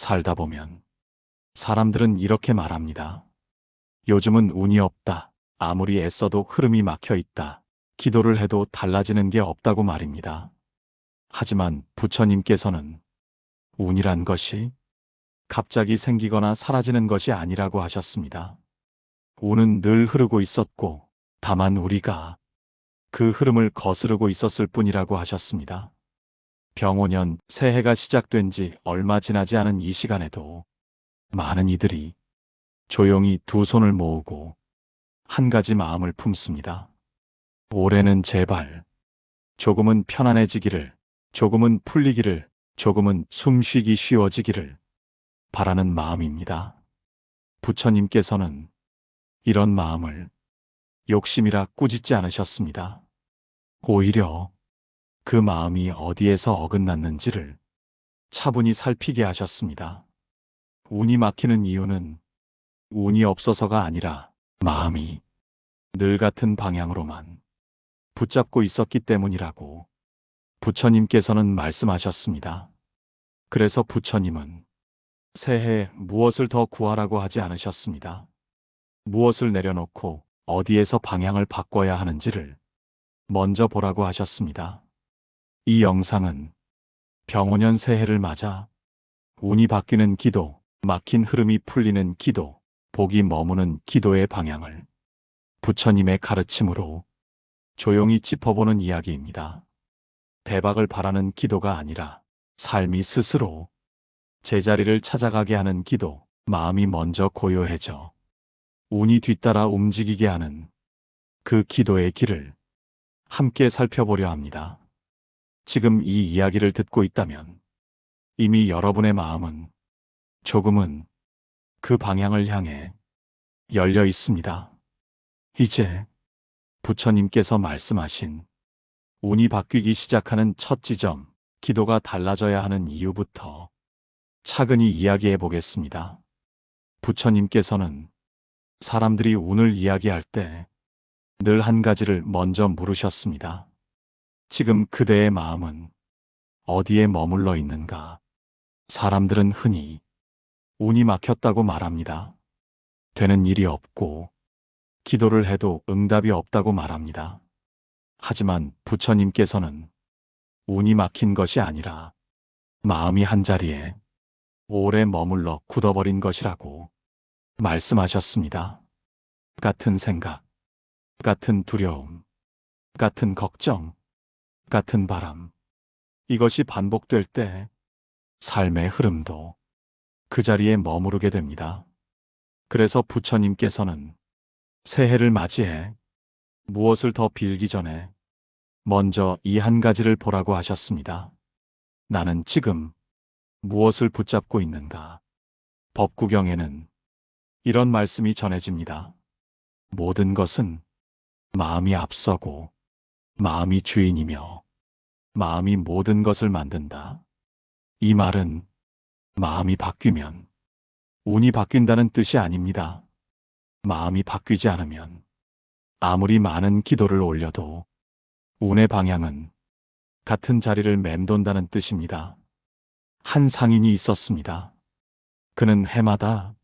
살다 보면 사람들은 이렇게 말합니다. 요즘은 운이 없다. 아무리 애써도 흐름이 막혀 있다. 기도를 해도 달라지는 게 없다고 말입니다. 하지만 부처님께서는 운이란 것이 갑자기 생기거나 사라지는 것이 아니라고 하셨습니다. 운은 늘 흐르고 있었고, 다만 우리가 그 흐름을 거스르고 있었을 뿐이라고 하셨습니다. 병오년 새해가 시작된 지 얼마 지나지 않은 이 시간에도 많은 이들이 조용히 두 손을 모으고 한 가지 마음을 품습니다. 올해는 제발 조금은 편안해지기를, 조금은 풀리기를, 조금은 숨쉬기 쉬워지기를 바라는 마음입니다. 부처님께서는 이런 마음을 욕심이라 꾸짖지 않으셨습니다. 오히려 그 마음이 어디에서 어긋났는지를 차분히 살피게 하셨습니다. 운이 막히는 이유는 운이 없어서가 아니라 마음이 늘 같은 방향으로만 붙잡고 있었기 때문이라고 부처님께서는 말씀하셨습니다. 그래서 부처님은 새해 무엇을 더 구하라고 하지 않으셨습니다. 무엇을 내려놓고 어디에서 방향을 바꿔야 하는지를 먼저 보라고 하셨습니다. 이 영상은 병오년 새해를 맞아 운이 바뀌는 기도, 막힌 흐름이 풀리는 기도, 복이 머무는 기도의 방향을 부처님의 가르침으로 조용히 짚어보는 이야기입니다. 대박을 바라는 기도가 아니라 삶이 스스로 제자리를 찾아가게 하는 기도, 마음이 먼저 고요해져 운이 뒤따라 움직이게 하는 그 기도의 길을 함께 살펴보려 합니다. 지금 이 이야기를 듣고 있다면 이미 여러분의 마음은 조금은 그 방향을 향해 열려 있습니다. 이제 부처님께서 말씀하신 운이 바뀌기 시작하는 첫 지점, 기도가 달라져야 하는 이유부터 차근히 이야기해 보겠습니다. 부처님께서는 사람들이 운을 이야기할 때 늘 한 가지를 먼저 물으셨습니다. 지금 그대의 마음은 어디에 머물러 있는가? 사람들은 흔히 운이 막혔다고 말합니다. 되는 일이 없고 기도를 해도 응답이 없다고 말합니다. 하지만 부처님께서는 운이 막힌 것이 아니라 마음이 한자리에 오래 머물러 굳어버린 것이라고 말씀하셨습니다. 같은 생각, 같은 두려움, 같은 걱정, 같은 바람. 이것이 반복될 때 삶의 흐름도 그 자리에 머무르게 됩니다. 그래서 부처님께서는 새해를 맞이해 무엇을 더 빌기 전에 먼저 이 한 가지를 보라고 하셨습니다. 나는 지금 무엇을 붙잡고 있는가? 법구경에는 이런 말씀이 전해집니다. 모든 것은 마음이 앞서고 마음이 주인이며 마음이 모든 것을 만든다. 이 말은 마음이 바뀌면 운이 바뀐다는 뜻이 아닙니다. 마음이 바뀌지 않으면 아무리 많은 기도를 올려도 운의 방향은 같은 자리를 맴돈다는 뜻입니다. 한 상인이 있었습니다. 그는 해마다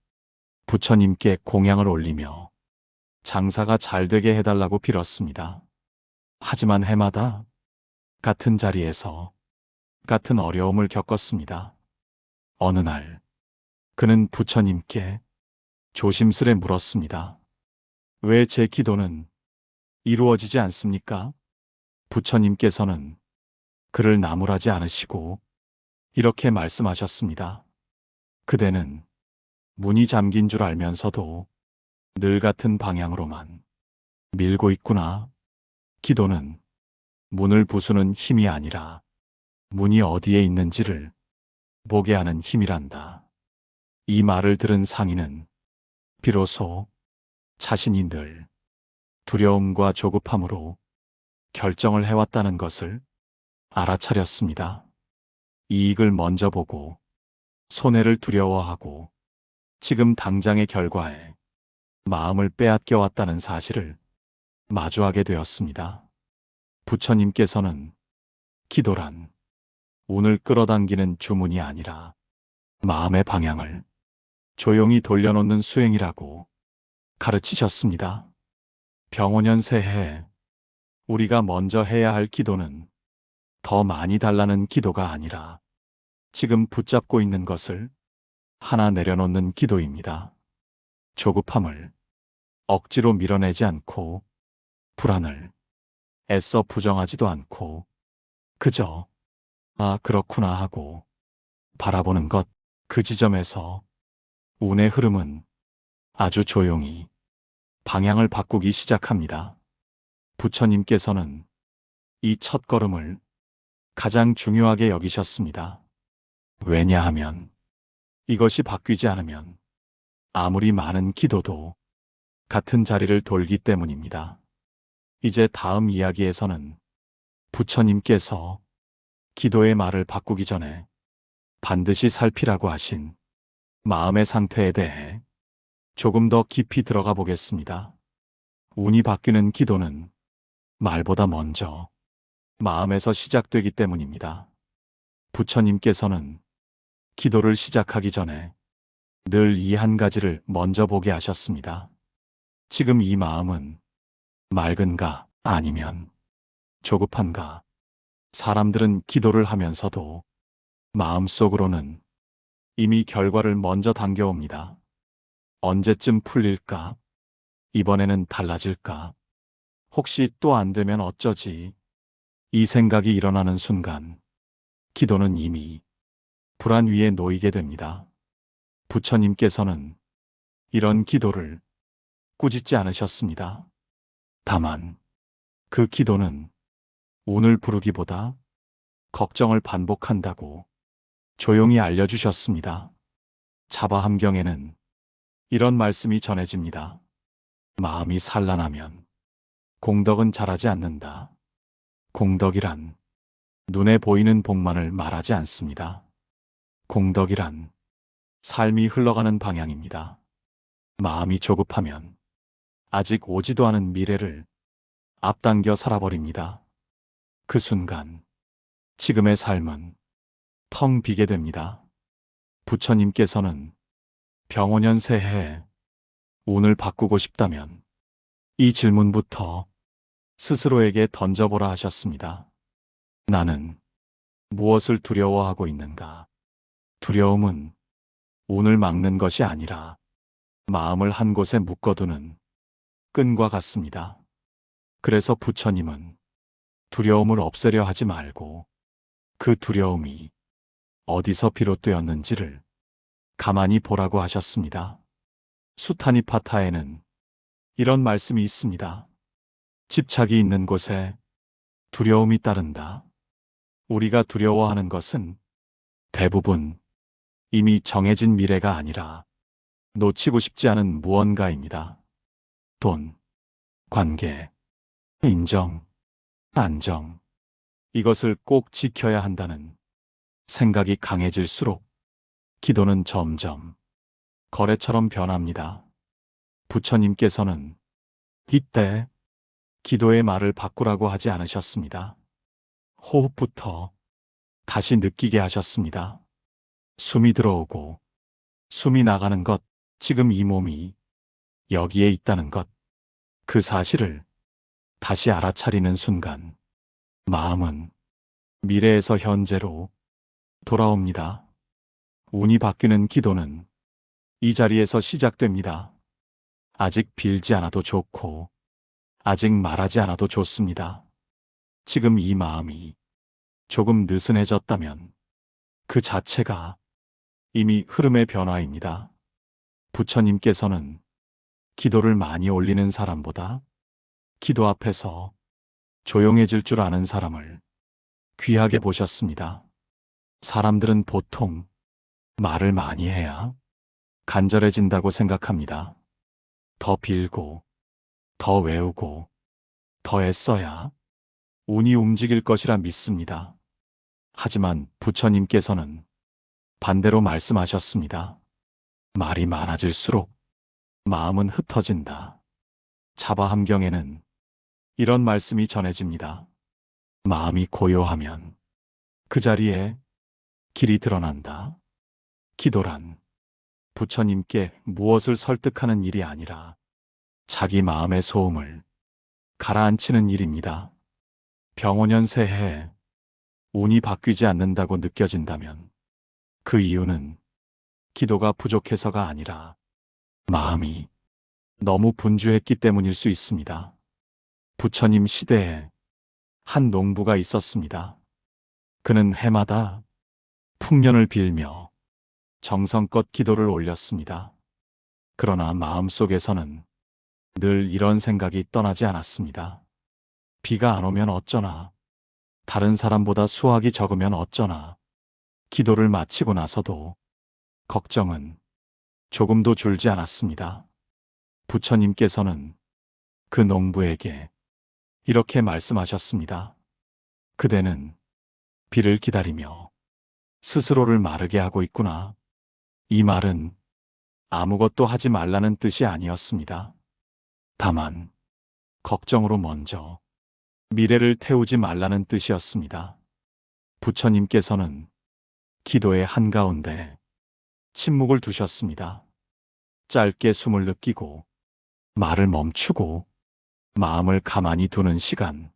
부처님께 공양을 올리며 장사가 잘 되게 해달라고 빌었습니다. 하지만 해마다 같은 자리에서 같은 어려움을 겪었습니다. 어느 날 그는 부처님께 조심스레 물었습니다. 왜 제 기도는 이루어지지 않습니까? 부처님께서는 그를 나무라지 않으시고 이렇게 말씀하셨습니다. 그대는 문이 잠긴 줄 알면서도 늘 같은 방향으로만 밀고 있구나. 기도는 문을 부수는 힘이 아니라 문이 어디에 있는지를 보게 하는 힘이란다. 이 말을 들은 상인은 비로소 자신이 늘 두려움과 조급함으로 결정을 해왔다는 것을 알아차렸습니다. 이익을 먼저 보고 손해를 두려워하고 지금 당장의 결과에 마음을 빼앗겨 왔다는 사실을 마주하게 되었습니다. 부처님께서는 기도란 운을 끌어당기는 주문이 아니라 마음의 방향을 조용히 돌려놓는 수행이라고 가르치셨습니다. 병원연 새해 우리가 먼저 해야 할 기도는 더 많이 달라는 기도가 아니라 지금 붙잡고 있는 것을 하나 내려놓는 기도입니다. 조급함을 억지로 밀어내지 않고 불안을 애써 부정하지도 않고 그저 아 그렇구나 하고 바라보는 것 그 지점에서 운의 흐름은 아주 조용히 방향을 바꾸기 시작합니다. 부처님께서는 이 첫 걸음을 가장 중요하게 여기셨습니다. 왜냐하면 이것이 바뀌지 않으면 아무리 많은 기도도 같은 자리를 돌기 때문입니다. 이제 다음 이야기에서는 부처님께서 기도의 말을 바꾸기 전에 반드시 살피라고 하신 마음의 상태에 대해 조금 더 깊이 들어가 보겠습니다. 운이 바뀌는 기도는 말보다 먼저 마음에서 시작되기 때문입니다. 부처님께서는 기도를 시작하기 전에 늘 이 한 가지를 먼저 보게 하셨습니다. 지금 이 마음은 맑은가 아니면 조급한가. 사람들은 기도를 하면서도 마음속으로는 이미 결과를 먼저 당겨옵니다. 언제쯤 풀릴까? 이번에는 달라질까? 혹시 또 안 되면 어쩌지? 이 생각이 일어나는 순간 기도는 이미 불안 위에 놓이게 됩니다. 부처님께서는 이런 기도를 꾸짖지 않으셨습니다. 다만 그 기도는 운을 부르기보다 걱정을 반복한다고 조용히 알려주셨습니다. 자바함경에는 이런 말씀이 전해집니다. 마음이 산란하면 공덕은 자라지 않는다. 공덕이란 눈에 보이는 복만을 말하지 않습니다. 공덕이란 삶이 흘러가는 방향입니다. 마음이 조급하면 아직 오지도 않은 미래를 앞당겨 살아버립니다. 그 순간 지금의 삶은 텅 비게 됩니다. 부처님께서는 병원연 새해에 운을 바꾸고 싶다면 이 질문부터 스스로에게 던져보라 하셨습니다. 나는 무엇을 두려워하고 있는가? 두려움은 운을 막는 것이 아니라 마음을 한 곳에 묶어두는 끈과 같습니다. 그래서 부처님은 두려움을 없애려 하지 말고 그 두려움이 어디서 비롯되었는지를 가만히 보라고 하셨습니다. 수타니파타에는 이런 말씀이 있습니다. 집착이 있는 곳에 두려움이 따른다. 우리가 두려워하는 것은 대부분 이미 정해진 미래가 아니라 놓치고 싶지 않은 무언가입니다. 돈, 관계, 인정, 안정. 이것을 꼭 지켜야 한다는 생각이 강해질수록 기도는 점점 거래처럼 변합니다. 부처님께서는 이때 기도의 말을 바꾸라고 하지 않으셨습니다. 호흡부터 다시 느끼게 하셨습니다. 숨이 들어오고 숨이 나가는 것, 지금 이 몸이 여기에 있다는 것, 그 사실을 다시 알아차리는 순간 마음은 미래에서 현재로 돌아옵니다. 운이 바뀌는 기도는 이 자리에서 시작됩니다. 아직 빌지 않아도 좋고, 아직 말하지 않아도 좋습니다. 지금 이 마음이 조금 느슨해졌다면 그 자체가 이미 흐름의 변화입니다. 부처님께서는 기도를 많이 올리는 사람보다 기도 앞에서 조용해질 줄 아는 사람을 귀하게 보셨습니다. 사람들은 보통 말을 많이 해야 간절해진다고 생각합니다. 더 빌고, 더 외우고, 더 애써야 운이 움직일 것이라 믿습니다. 하지만 부처님께서는 반대로 말씀하셨습니다. 말이 많아질수록 마음은 흩어진다. 자바 함경에는 이런 말씀이 전해집니다. 마음이 고요하면 그 자리에 길이 드러난다. 기도란 부처님께 무엇을 설득하는 일이 아니라 자기 마음의 소음을 가라앉히는 일입니다. 병원연 새해에 운이 바뀌지 않는다고 느껴진다면 그 이유는 기도가 부족해서가 아니라 마음이 너무 분주했기 때문일 수 있습니다. 부처님 시대에 한 농부가 있었습니다. 그는 해마다 풍년을 빌며 정성껏 기도를 올렸습니다. 그러나 마음속에서는 늘 이런 생각이 떠나지 않았습니다. 비가 안 오면 어쩌나, 다른 사람보다 수확이 적으면 어쩌나, 기도를 마치고 나서도 걱정은 조금도 줄지 않았습니다. 부처님께서는 그 농부에게 이렇게 말씀하셨습니다. 그대는 비를 기다리며 스스로를 마르게 하고 있구나. 이 말은 아무것도 하지 말라는 뜻이 아니었습니다. 다만, 걱정으로 먼저 미래를 태우지 말라는 뜻이었습니다. 부처님께서는 기도의 한가운데 침묵을 두셨습니다. 짧게 숨을 느끼고 말을 멈추고 마음을 가만히 두는 시간.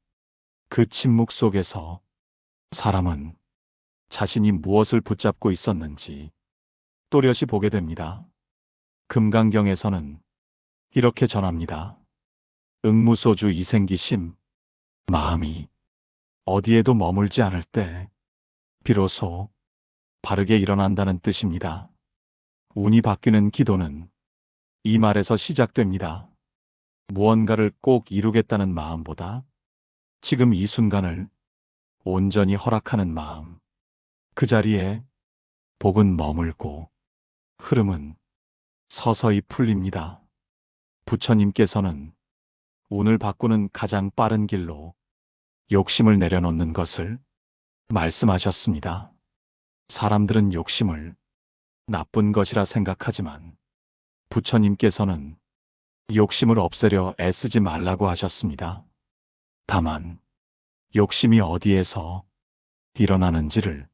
그 침묵 속에서 사람은 자신이 무엇을 붙잡고 있었는지 또렷이 보게 됩니다. 금강경에서는 이렇게 전합니다. 응무소주 이생기심, 마음이 어디에도 머물지 않을 때 비로소 바르게 일어난다는 뜻입니다. 운이 바뀌는 기도는 이 말에서 시작됩니다. 무언가를 꼭 이루겠다는 마음보다 지금 이 순간을 온전히 허락하는 마음. 그 자리에 복은 머물고 흐름은 서서히 풀립니다. 부처님께서는 운을 바꾸는 가장 빠른 길로 욕심을 내려놓는 것을 말씀하셨습니다. 사람들은 욕심을 나쁜 것이라 생각하지만 부처님께서는 욕심을 없애려 애쓰지 말라고 하셨습니다. 다만 욕심이 어디에서 일어나는지를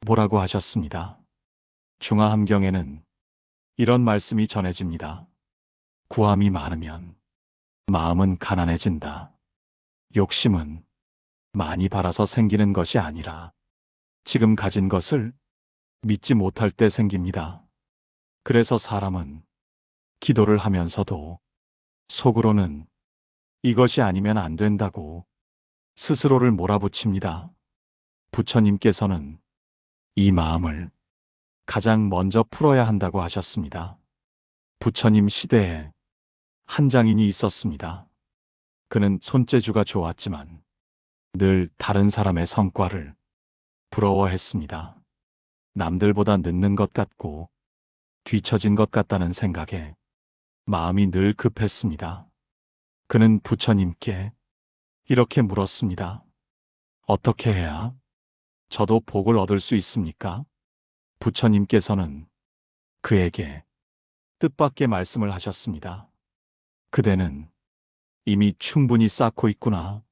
보라고 하셨습니다. 중화함경에는 이런 말씀이 전해집니다. 구함이 많으면 마음은 가난해진다. 욕심은 많이 바라서 생기는 것이 아니라 지금 가진 것을 믿지 못할 때 생깁니다. 그래서 사람은 기도를 하면서도 속으로는 이것이 아니면 안 된다고 스스로를 몰아붙입니다. 부처님께서는 이 마음을 가장 먼저 풀어야 한다고 하셨습니다. 부처님 시대에 한 장인이 있었습니다. 그는 손재주가 좋았지만 늘 다른 사람의 성과를 부러워했습니다. 남들보다 늦는 것 같고 뒤처진 것 같다는 생각에 마음이 늘 급했습니다. 그는 부처님께 이렇게 물었습니다. 어떻게 해야 저도 복을 얻을 수 있습니까? 부처님께서는 그에게 뜻밖의 말씀을 하셨습니다. 그대는 이미 충분히 쌓고 있구나.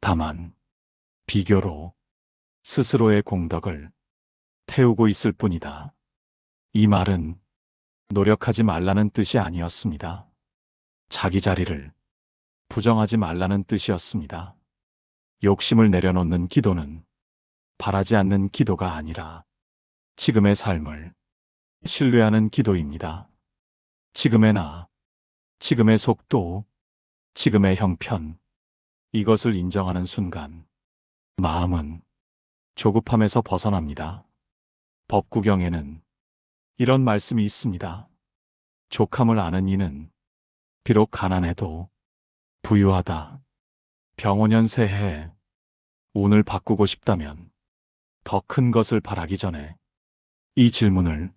다만 비교로 스스로의 공덕을 태우고 있을 뿐이다. 이 말은 노력하지 말라는 뜻이 아니었습니다. 자기 자리를 부정하지 말라는 뜻이었습니다. 욕심을 내려놓는 기도는 바라지 않는 기도가 아니라 지금의 삶을 신뢰하는 기도입니다. 지금의 나, 지금의 속도, 지금의 형편, 이것을 인정하는 순간 마음은 조급함에서 벗어납니다. 법구경에는 이런 말씀이 있습니다. 족함을 아는 이는 비록 가난해도 부유하다. 병원연 새해 운을 바꾸고 싶다면 더 큰 것을 바라기 전에 이 질문을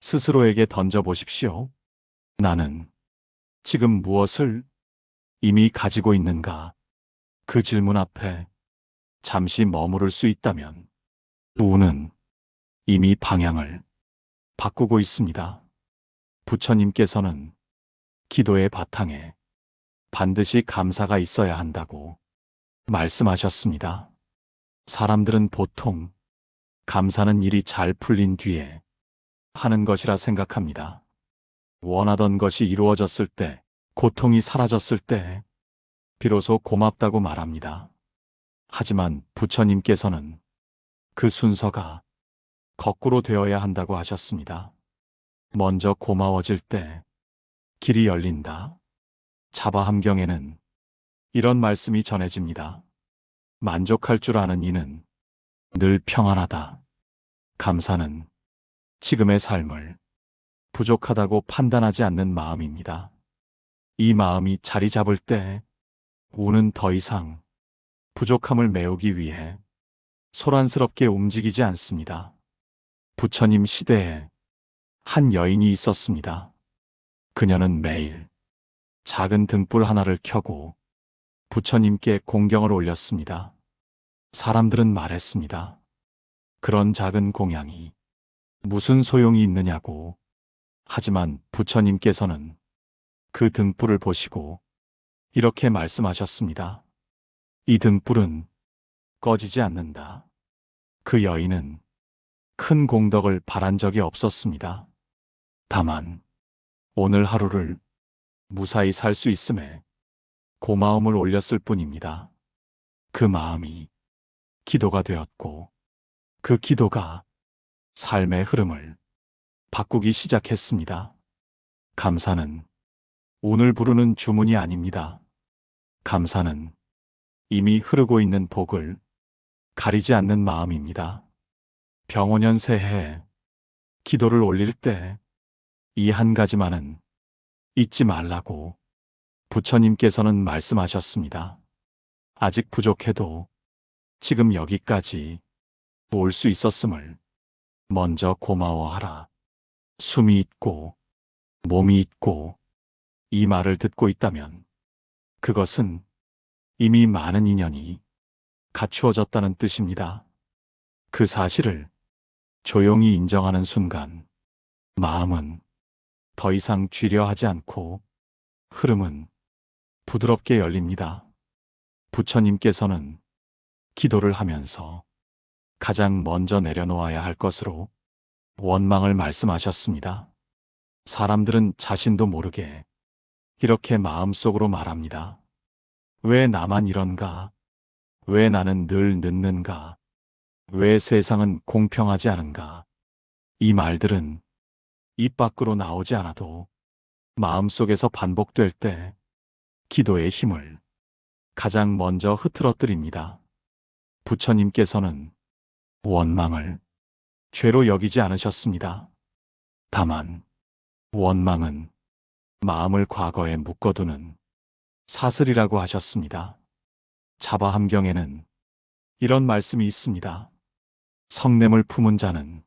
스스로에게 던져보십시오. 나는 지금 무엇을 이미 가지고 있는가? 그 질문 앞에 잠시 머무를 수 있다면 운은 이미 방향을 바꾸고 있습니다. 부처님께서는 기도의 바탕에 반드시 감사가 있어야 한다고 말씀하셨습니다. 사람들은 보통 감사는 일이 잘 풀린 뒤에 하는 것이라 생각합니다. 원하던 것이 이루어졌을 때, 고통이 사라졌을 때, 비로소 고맙다고 말합니다. 하지만 부처님께서는 그 순서가 거꾸로 되어야 한다고 하셨습니다. 먼저 고마워질 때 길이 열린다. 자바 함경에는 이런 말씀이 전해집니다. 만족할 줄 아는 이는 늘 평안하다. 감사는 지금의 삶을 부족하다고 판단하지 않는 마음입니다. 이 마음이 자리 잡을 때 우는 더 이상 부족함을 메우기 위해 소란스럽게 움직이지 않습니다. 부처님 시대에 한 여인이 있었습니다. 그녀는 매일 작은 등불 하나를 켜고 부처님께 공경을 올렸습니다. 사람들은 말했습니다. 그런 작은 공양이 무슨 소용이 있느냐고. 하지만 부처님께서는 그 등불을 보시고 이렇게 말씀하셨습니다. 이 등불은 꺼지지 않는다. 그 여인은 큰 공덕을 바란 적이 없었습니다. 다만 오늘 하루를 무사히 살 수 있음에 고마움을 올렸을 뿐입니다. 그 마음이 기도가 되었고 그 기도가 삶의 흐름을 바꾸기 시작했습니다. 감사는 오늘 부르는 주문이 아닙니다. 감사는 이미 흐르고 있는 복을 가리지 않는 마음입니다. 병원연 새해에 기도를 올릴 때 이 한 가지만은 잊지 말라고 부처님께서는 말씀하셨습니다. 아직 부족해도 지금 여기까지 올 수 있었음을 먼저 고마워하라. 숨이 있고 몸이 있고 이 말을 듣고 있다면 그것은 이미 많은 인연이 갖추어졌다는 뜻입니다. 그 사실을 조용히 인정하는 순간 마음은 더 이상 쥐려하지 않고 흐름은 부드럽게 열립니다. 부처님께서는 기도를 하면서 가장 먼저 내려놓아야 할 것으로 원망을 말씀하셨습니다. 사람들은 자신도 모르게 이렇게 마음속으로 말합니다. 왜 나만 이런가? 왜 나는 늘 늦는가? 왜 세상은 공평하지 않은가? 이 말들은 입 밖으로 나오지 않아도 마음속에서 반복될 때 기도의 힘을 가장 먼저 흐트러뜨립니다. 부처님께서는 원망을 죄로 여기지 않으셨습니다. 다만 원망은 마음을 과거에 묶어두는 사슬이라고 하셨습니다. 자바함경에는 이런 말씀이 있습니다. 성냄을 품은 자는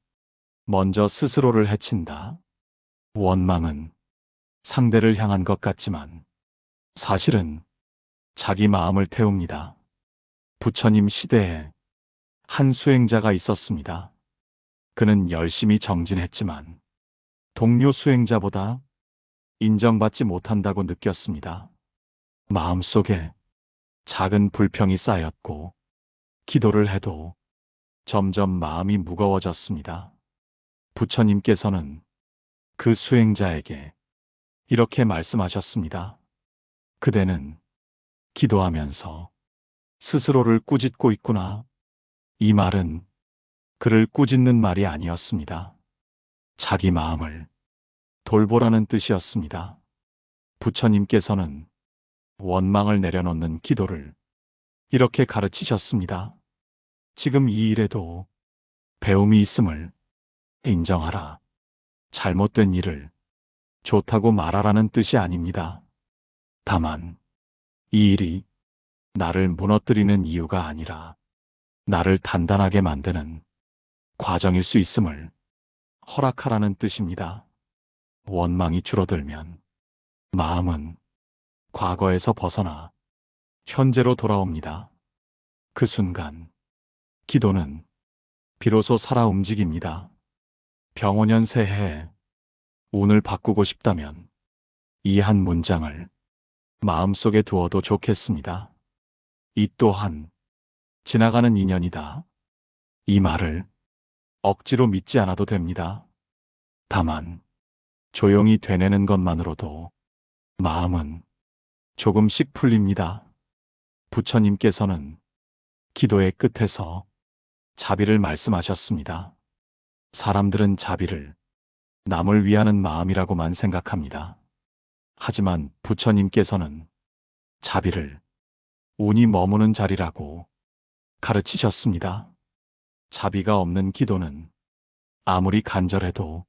먼저 스스로를 해친다. 원망은 상대를 향한 것 같지만 사실은 자기 마음을 태웁니다. 부처님 시대에 한 수행자가 있었습니다. 그는 열심히 정진했지만 동료 수행자보다 인정받지 못한다고 느꼈습니다. 마음속에 작은 불평이 쌓였고 기도를 해도 점점 마음이 무거워졌습니다. 부처님께서는 그 수행자에게 이렇게 말씀하셨습니다. 그대는 기도하면서 스스로를 꾸짖고 있구나. 이 말은 그를 꾸짖는 말이 아니었습니다. 자기 마음을 돌보라는 뜻이었습니다. 부처님께서는 원망을 내려놓는 기도를 이렇게 가르치셨습니다. 지금 이 일에도 배움이 있음을 인정하라. 잘못된 일을 좋다고 말하라는 뜻이 아닙니다. 다만 이 일이 나를 무너뜨리는 이유가 아니라 나를 단단하게 만드는 과정일 수 있음을 허락하라는 뜻입니다. 원망이 줄어들면 마음은 과거에서 벗어나 현재로 돌아옵니다. 그 순간 기도는 비로소 살아 움직입니다. 병원연 새해에 운을 바꾸고 싶다면 이 한 문장을 마음속에 두어도 좋겠습니다. 이 또한 지나가는 인연이다. 이 말을 억지로 믿지 않아도 됩니다. 다만 조용히 되뇌는 것만으로도 마음은 조금씩 풀립니다. 부처님께서는 기도의 끝에서 자비를 말씀하셨습니다. 사람들은 자비를 남을 위하는 마음이라고만 생각합니다. 하지만 부처님께서는 자비를 운이 머무는 자리라고 가르치셨습니다. 자비가 없는 기도는 아무리 간절해도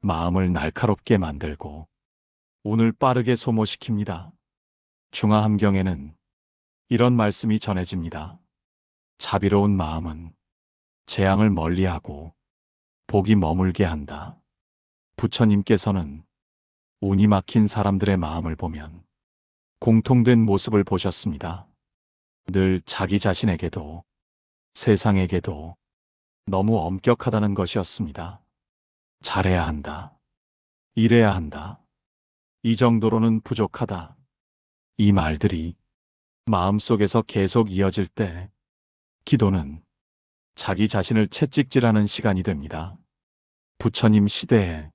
마음을 날카롭게 만들고 운을 빠르게 소모시킵니다. 중화함경에는 이런 말씀이 전해집니다. 자비로운 마음은 재앙을 멀리하고 복이 머물게 한다. 부처님께서는 운이 막힌 사람들의 마음을 보면 공통된 모습을 보셨습니다. 늘 자기 자신에게도 세상에게도 너무 엄격하다는 것이었습니다. 잘해야 한다. 이래야 한다. 이 정도로는 부족하다. 이 말들이 마음속에서 계속 이어질 때 기도는 자기 자신을 채찍질하는 시간이 됩니다. 부처님 시대에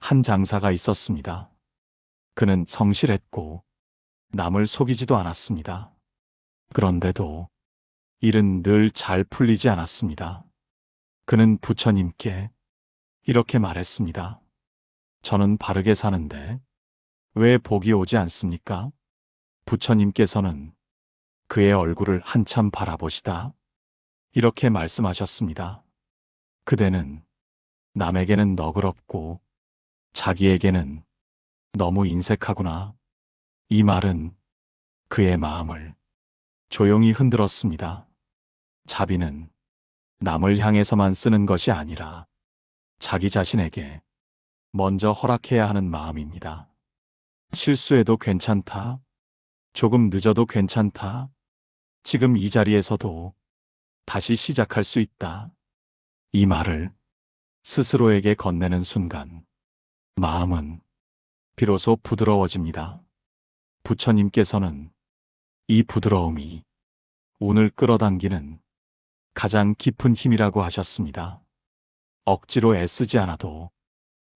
한 장사가 있었습니다. 그는 성실했고 남을 속이지도 않았습니다. 그런데도 일은 늘 잘 풀리지 않았습니다. 그는 부처님께 이렇게 말했습니다. 저는 바르게 사는데 왜 복이 오지 않습니까? 부처님께서는 그의 얼굴을 한참 바라보시다 이렇게 말씀하셨습니다. 그대는 남에게는 너그럽고 자기에게는 너무 인색하구나. 이 말은 그의 마음을 조용히 흔들었습니다. 자비는 남을 향해서만 쓰는 것이 아니라 자기 자신에게 먼저 허락해야 하는 마음입니다. 실수해도 괜찮다. 조금 늦어도 괜찮다. 지금 이 자리에서도 다시 시작할 수 있다. 이 말을 스스로에게 건네는 순간 마음은 비로소 부드러워집니다. 부처님께서는 이 부드러움이 운을 끌어당기는 가장 깊은 힘이라고 하셨습니다. 억지로 애쓰지 않아도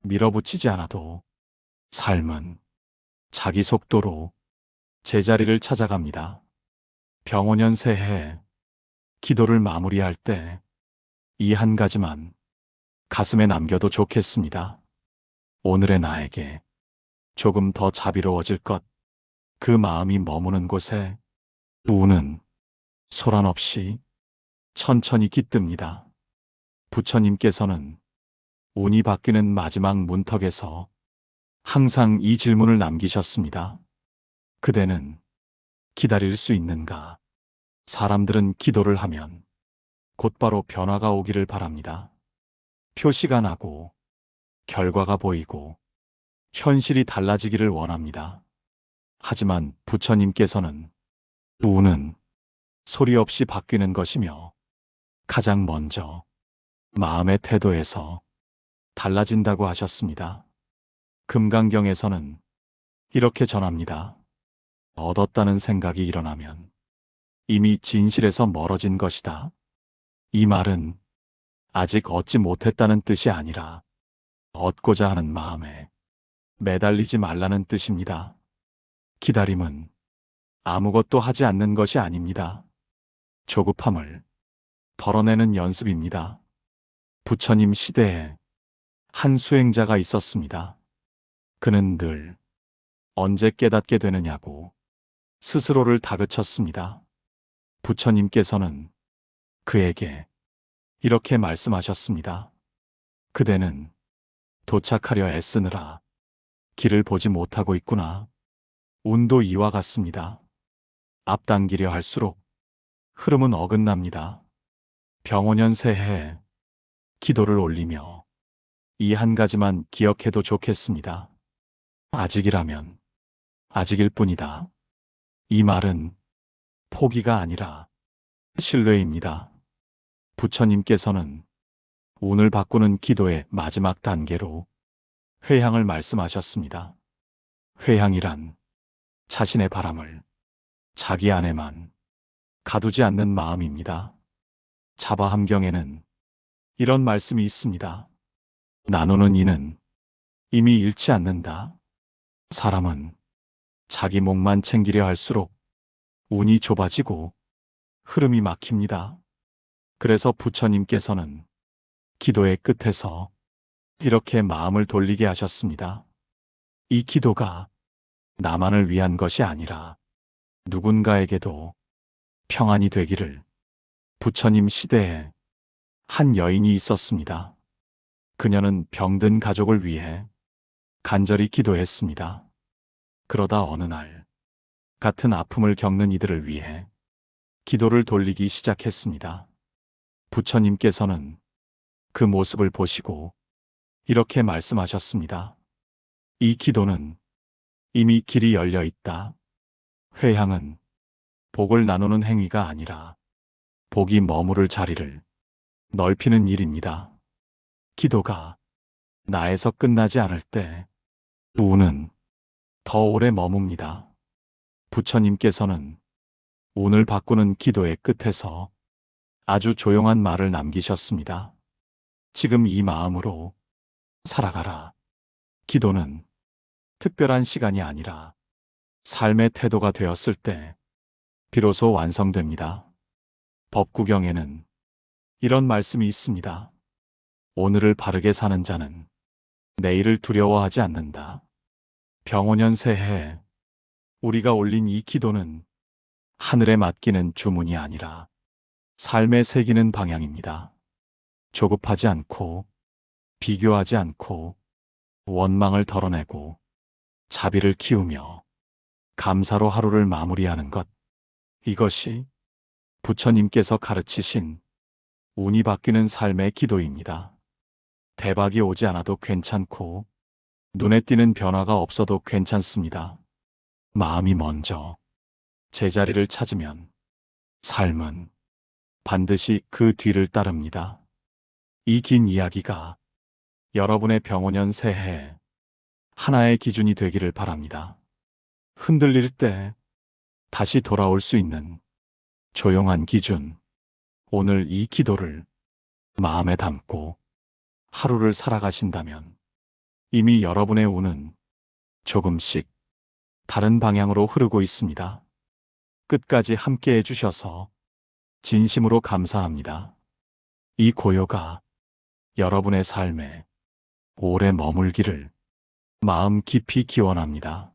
밀어붙이지 않아도 삶은 자기 속도로 제자리를 찾아갑니다. 병원연 새해 기도를 마무리할 때 이 한 가지만 가슴에 남겨도 좋겠습니다. 오늘의 나에게 조금 더 자비로워질 것, 그 마음이 머무는 곳에 우는 소란 없이 천천히 깃듭니다. 부처님께서는 운이 바뀌는 마지막 문턱에서 항상 이 질문을 남기셨습니다. 그대는 기다릴 수 있는가? 사람들은 기도를 하면 곧바로 변화가 오기를 바랍니다. 표시가 나고 결과가 보이고 현실이 달라지기를 원합니다. 하지만 부처님께서는 우는 소리 없이 바뀌는 것이며 가장 먼저 마음의 태도에서 달라진다고 하셨습니다. 금강경에서는 이렇게 전합니다. 얻었다는 생각이 일어나면 이미 진실에서 멀어진 것이다. 이 말은 아직 얻지 못했다는 뜻이 아니라 얻고자 하는 마음에 매달리지 말라는 뜻입니다. 기다림은 아무것도 하지 않는 것이 아닙니다. 조급함을 덜어내는 연습입니다. 부처님 시대에 한 수행자가 있었습니다. 그는 늘 언제 깨닫게 되느냐고 스스로를 다그쳤습니다. 부처님께서는 그에게 이렇게 말씀하셨습니다. 그대는 도착하려 애쓰느라 길을 보지 못하고 있구나. 운도 이와 같습니다. 앞당기려 할수록 흐름은 어긋납니다. 병원연 새해에 기도를 올리며 이 한 가지만 기억해도 좋겠습니다. 아직이라면 아직일 뿐이다. 이 말은 포기가 아니라 신뢰입니다. 부처님께서는 운을 바꾸는 기도의 마지막 단계로 회향을 말씀하셨습니다. 회향이란 자신의 바람을 자기 안에만 가두지 않는 마음입니다. 자바함경에는 이런 말씀이 있습니다. 나누는 이는 이미 잃지 않는다. 사람은 자기 목만 챙기려 할수록 운이 좁아지고 흐름이 막힙니다. 그래서 부처님께서는 기도의 끝에서 이렇게 마음을 돌리게 하셨습니다. 이 기도가 나만을 위한 것이 아니라 누군가에게도 평안이 되기를 부처님 시대에 한 여인이 있었습니다. 그녀는 병든 가족을 위해 간절히 기도했습니다. 그러다 어느 날 같은 아픔을 겪는 이들을 위해 기도를 돌리기 시작했습니다. 부처님께서는 그 모습을 보시고 이렇게 말씀하셨습니다. 이 기도는 이미 길이 열려 있다. 회향은 복을 나누는 행위가 아니라 복이 머무를 자리를 넓히는 일입니다. 기도가 나에서 끝나지 않을 때 운은 더 오래 머뭅니다. 부처님께서는 운을 바꾸는 기도의 끝에서 아주 조용한 말을 남기셨습니다. 지금 이 마음으로 살아가라. 기도는 특별한 시간이 아니라 삶의 태도가 되었을 때 비로소 완성됩니다. 법구경에는 이런 말씀이 있습니다. 오늘을 바르게 사는 자는 내일을 두려워하지 않는다. 병원년 새해에 우리가 올린 이 기도는 하늘에 맡기는 주문이 아니라 삶에 새기는 방향입니다. 조급하지 않고 비교하지 않고 원망을 덜어내고 자비를 키우며 감사로 하루를 마무리하는 것. 이것이 부처님께서 가르치신 운이 바뀌는 삶의 기도입니다. 대박이 오지 않아도 괜찮고 눈에 띄는 변화가 없어도 괜찮습니다. 마음이 먼저 제자리를 찾으면 삶은 반드시 그 뒤를 따릅니다. 이 긴 이야기가 여러분의 병원년 새해에 하나의 기준이 되기를 바랍니다. 흔들릴 때 다시 돌아올 수 있는 조용한 기준. 오늘 이 기도를 마음에 담고 하루를 살아가신다면 이미 여러분의 운은 조금씩 다른 방향으로 흐르고 있습니다. 끝까지 함께 해주셔서 진심으로 감사합니다. 이 고요가 여러분의 삶에 오래 머물기를 마음 깊이 기원합니다.